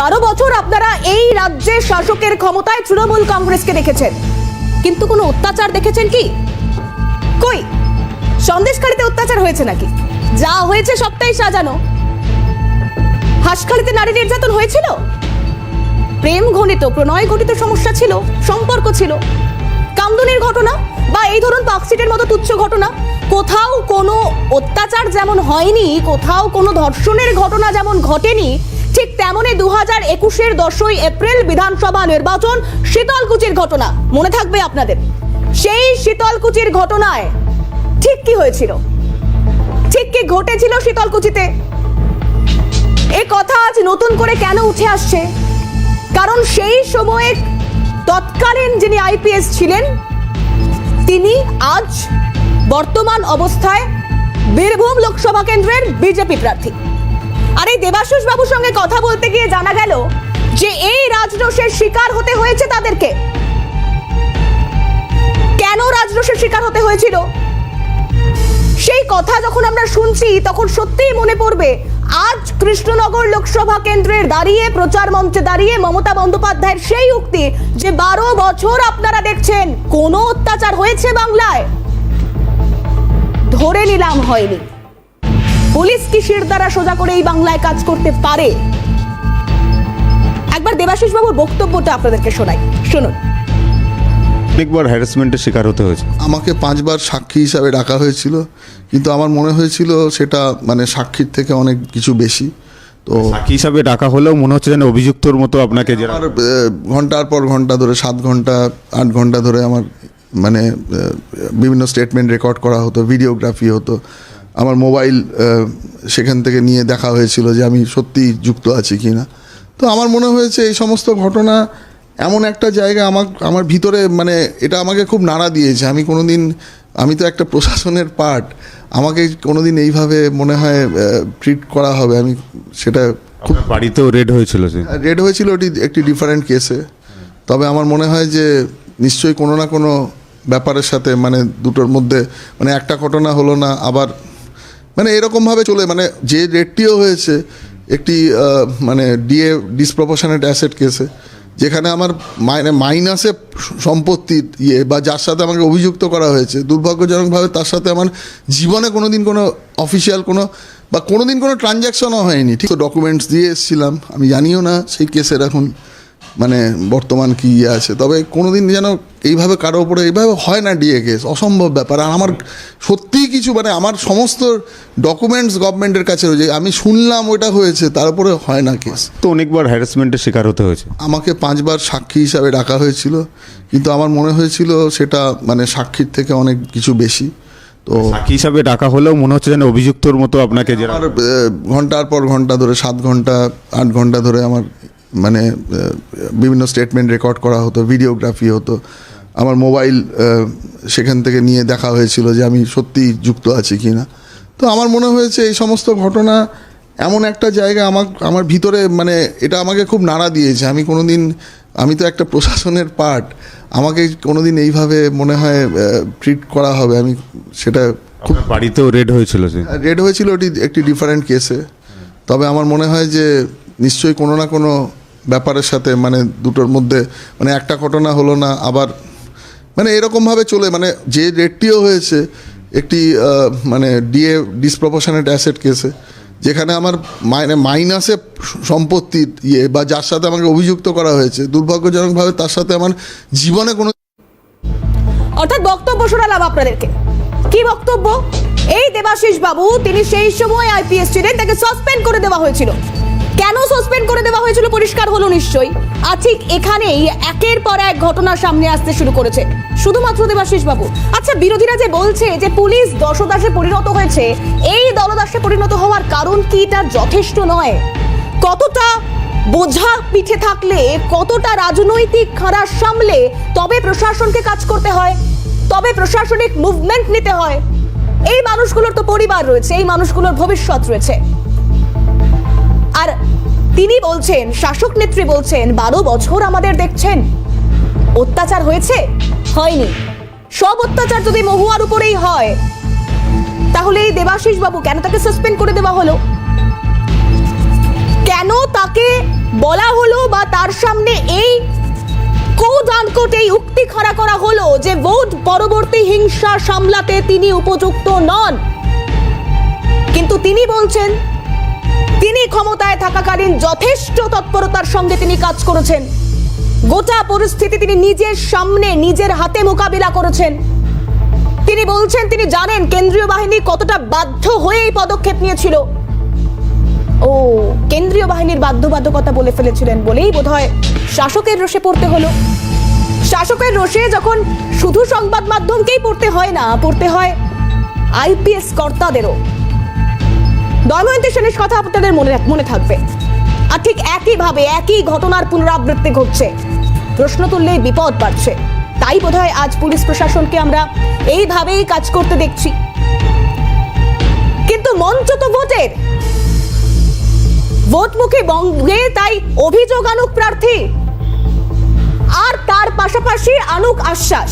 বারো বছর আপনারা এই রাজ্যের শাসকের ক্ষমতায় তৃণমূল কংগ্রেসকে দেখেছেন। কিন্তু কোনো অত্যাচার দেখেছেন কি? কই? সন্দেশখালিতে অত্যাচার হয়েছে নাকি? যা হয়েছে সবটাই সাজানো। হাসখালিতে নারী নির্যাতন হয়েছিল? প্রেম ঘনিত প্রণয় ঘটিত সমস্যা ছিল, সম্পর্ক ছিল। কামদুনির ঘটনা বা এই ধরুন পাকসিটের মতো তুচ্ছ ঘটনা, কোথাও কোনো অত্যাচার যেমন হয়নি, কোথাও কোনো ধর্ষণের ঘটনা যেমন ঘটেনি ঠিক তেমনই দু হাজার একুশের দশই এপ্রিল বিধানসভা নির্বাচন শীতলকুচির ঘটনা। মনে থাকবে আপনাদের। সেই শীতলকুচির ঘটনায় ঠিক কি হয়েছিল? ঠিক কি ঘটেছিল শীতলকুচিতে? এ কথা আজ নতুন করে কেন উঠে আসছে? কারণ সেই সময়ে তৎকালীন যিনি আইপিএস ছিলেন, তিনি আজ বর্তমান অবস্থায় বীরভূম লোকসভা কেন্দ্রের বিজেপি প্রার্থী। আর এই বাবুর সঙ্গে কথা বলতে গিয়ে জানা গেল যে এই রাজরোষের শিকার হতে হয়েছে তাদেরকে। কেন রাজরোষের শিকার হতে হয়েছিল? সেই কথা যখন আমরা শুনছি, তখন সত্যিই মনে পড়বে, আজ কৃষ্ণনগর লোকসভা কেন্দ্রের দাঁড়িয়ে, প্রচার মঞ্চে দাঁড়িয়ে মমতা বন্দ্যোপাধ্যায়ের সেই উক্তি যে বারো বছর আপনারা দেখছেন, কোনো অত্যাচার হয়েছে বাংলায়? ধরে নিলাম হয়নি। পুলিশ কি শির দ্বারা সোজা করে এই বাংলায় কাজ করতে পারে? একবার দেবাশিস বাবুর বক্তব্যটা আপনাদেরকে শোনাই। শুনুন। অনেকবার হ্যারাসমেন্টের শিকার হতে হয়েছে। আমাকে পাঁচবার সাক্ষী হিসাবে ডাকা হয়েছিল কিন্তু আমার মনে হয়েছিল সেটা মানে সাক্ষীর থেকে অনেক কিছু বেশি। তো সাক্ষী হিসাবে ডাকা হলেও মনে হচ্ছে যেন অভিযুক্তর মতো আপনাকে আমার ঘণ্টার পর ঘণ্টা ধরে সাত ঘণ্টা আট ঘণ্টা ধরে আমার মানে বিভিন্ন স্টেটমেন্ট রেকর্ড করা হতো ভিডিওগ্রাফি হতো। আমার মোবাইল সেখান থেকে নিয়ে দেখা হয়েছিল যে আমি সত্যি যুক্ত আছি কি না। তো আমার মনে হয়েছে এই সমস্ত ঘটনা এমন একটা জায়গা আমার আমার ভিতরে মানে এটা আমাকে খুব নাড়া দিয়েছে। আমি কোনো দিন আমি তো একটা প্রশাসনের পার্ট আমাকে কোনো দিন এইভাবে মনে হয় ট্রিট করা হবে। আমি সেটা খুব বাড়িতেও রেড হয়েছিল রেড হয়েছিল ওটি একটি ডিফারেন্ট কেসে তবে আমার মনে হয় যে নিশ্চয়ই কোনো না কোনো ব্যাপারের সাথে মানে দুটোর মধ্যে মানে একটা ঘটনা হলো না আবার মানে এরকমভাবে চলে মানে যে রেডটিও হয়েছে, একটি মানে ডিএ ডিসপ্রপোর্শনেট অ্যাসেট কেসে যেখানে আমার মাইনে মাইনাসে সম্পত্তির ইয়ে বা যার সাথে আমাকে অভিযুক্ত করা হয়েছে, দুর্ভাগ্যজনকভাবে তার সাথে আমার জীবনে কোনো দিন কোনো অফিসিয়াল কোনো, বা কোনো দিন কোনো ট্রানজ্যাকশনও হয়নি। ঠিক ডকুমেন্টস দিয়ে এসেছিলাম, আমি জানিও না সেই কেসের এখন মানে বর্তমান কি ইয়ে আছে? তবে কোনোদিন যেন এইভাবে কারও উপরে এইভাবে হয় না ডিএ কেস অসম্ভব ব্যাপার। আর আমার সত্যিই কিছু মানে আমার সমস্ত ডকুমেন্টস গভর্নমেন্টের কাছে রয়েছে। আমি শুনলাম ওইটা হয়েছে তার উপরে হয় না কেস তো অনেকবার হ্যারাসমেন্টের শিকার হতে হয়েছে। আমাকে পাঁচবার সাক্ষী হিসাবে ডাকা হয়েছিল কিন্তু আমার মনে হয়েছিল সেটা মানে সাক্ষীর থেকে অনেক কিছু বেশি। তো সাক্ষী হিসাবে ডাকা হলেও মনে হচ্ছে যেন অভিযুক্তর মতো আপনাকে ঘণ্টার পর ঘণ্টা ধরে সাত ঘণ্টা আট ঘণ্টা ধরে আমার মানে বিভিন্ন স্টেটমেন্ট রেকর্ড করা হতো ভিডিওগ্রাফি হতো। আমার মোবাইল সেখান থেকে নিয়ে দেখা হয়েছিল যে আমি সত্যি যুক্ত আছি কি না। তো আমার মনে হয়েছে এই সমস্ত ঘটনা এমন একটা জায়গা আমার আমার ভিতরে মানে এটা আমাকে খুব নাড়া দিয়েছে। আমি কোনোদিন আমি তো একটা প্রশাসনের পার্ট আমাকে কোনো দিন এইভাবে মনে হয় ট্রিট করা হবে। আমি সেটা খুব বাড়িতেও রেড হয়েছিল রেড হয়েছিল ওটি একটি ডিফারেন্ট কেসে তবে আমার মনে হয় যে নিশ্চয়ই কোনো না কোনো ব্যাপারের সাথে মানে দুটোর মধ্যে মানে একটা ঘটনা হলো না, আবার মানে এরকমভাবে চলে মানে যে রেডটিও হয়েছে, একটি মানে ডিএ ডিসপ্রপোর্শনেট অ্যাসেট কেসে যেখানে আমার মাইনে, মাইনাসে সম্পত্তির ইয়ে বা যার সাথে আমাকে অভিযুক্ত করা হয়েছে, দুর্ভাগ্যজনকভাবে তার সাথে আমার জীবনে কোনো অর্থাৎ বক্তব্য শোনালাম আপনাদেরকে। কি বক্তব্য? এই দেবাশিস বাবু তিনি সেই সময় আইপিএস ছিলেন, তাকে সাসপেন্ড করে দেওয়া হয়েছিল। কেন সাসপেন্ড করে দেওয়া হয়েছিল? পরিষ্কার হলো নিশ্চয়ই। আর ঠিক এখানেই একের পর এক ঘটনা সামনে আসতে শুরু করেছে। শুধুমাত্র দেবাশিস বাবু। আচ্ছা বিরোধীরা যে বলছে যে পুলিশ দশদাসে পরিণত হয়েছে, এই দলদাসে পরিণত হওয়ার কারণ কি তার যথেষ্ট নয়। কতটা বোঝা পিঠে থাকলে, কতটা রাজনৈতিক খাঁড়া সামলে তবে প্রশাসনকে কাজ করতে হয়, তবে প্রশাসনিক মুভমেন্ট নিতে হয়। এই মানুষগুলোর তো পরিবার রয়েছে, এই মানুষগুলোর ভবিষ্যৎ রয়েছে। তিনি বলছেন, শাসক নেত্রী বলছেন, বারো বছর আমাদের দেখছেন। অত্যাচার হয়েছে? হয়নি। সব অত্যাচার যদি মহুয়ার উপরেই হয়, তাহলে এই দেবাশিস বাবু কেন তাকে সাসপেন্ড করে দেওয়া হলো? কেন তাকে বলা হলো বা তার সামনে এই কোড এই উক্তি খাড়া করা হলো যে ভোট পরবর্তী হিংসা সামলাতে তিনি উপযুক্ত নন? কিন্তু তিনি বলছেন তিনি ক্ষমতায় থাকাকালীন যথেষ্ট তৎপরতার সঙ্গে তিনি কাজ করেছেন। গোটা পরিস্থিতি তিনি নিজের সামনে, নিজের হাতে মোকাবিলা করেছেন। তিনি বলছেন, তিনি জানেন কেন্দ্রীয় বাহিনী কতটা বাধ্য হয়ে এই পদক্ষেপ নিয়েছিল। ও, কেন্দ্রীয় বাহিনীর বাধ্যবাধকতা বলে ফেলেছিলেন বলেই বোধহয় শাসকের রোষে পড়তে হলো। শাসকের রোষে যখন শুধু সংবাদ মাধ্যমকেই পড়তে হয় না, পড়তে হয় আইপিএস কর্তাদেরও। দময়ন্তী সেনের কথা আপনাদের মনে মনে থাকবে। আর ঠিক একইভাবে একই ঘটনার পুনরাবৃত্তি ঘটছে। প্রশ্ন তুললেই বিপদ বাড়ছে। তাই বোধহয় আজ পুলিশ প্রশাসনকে আমরা এইভাবেই কাজ করতে দেখছি। কিন্তু মঞ্চ তো ভোটের। ভোট মুখে বঙ্গে তাই অভিযোগ আনুক প্রার্থী। আর তার পাশাপাশি আনুক আশ্বাস।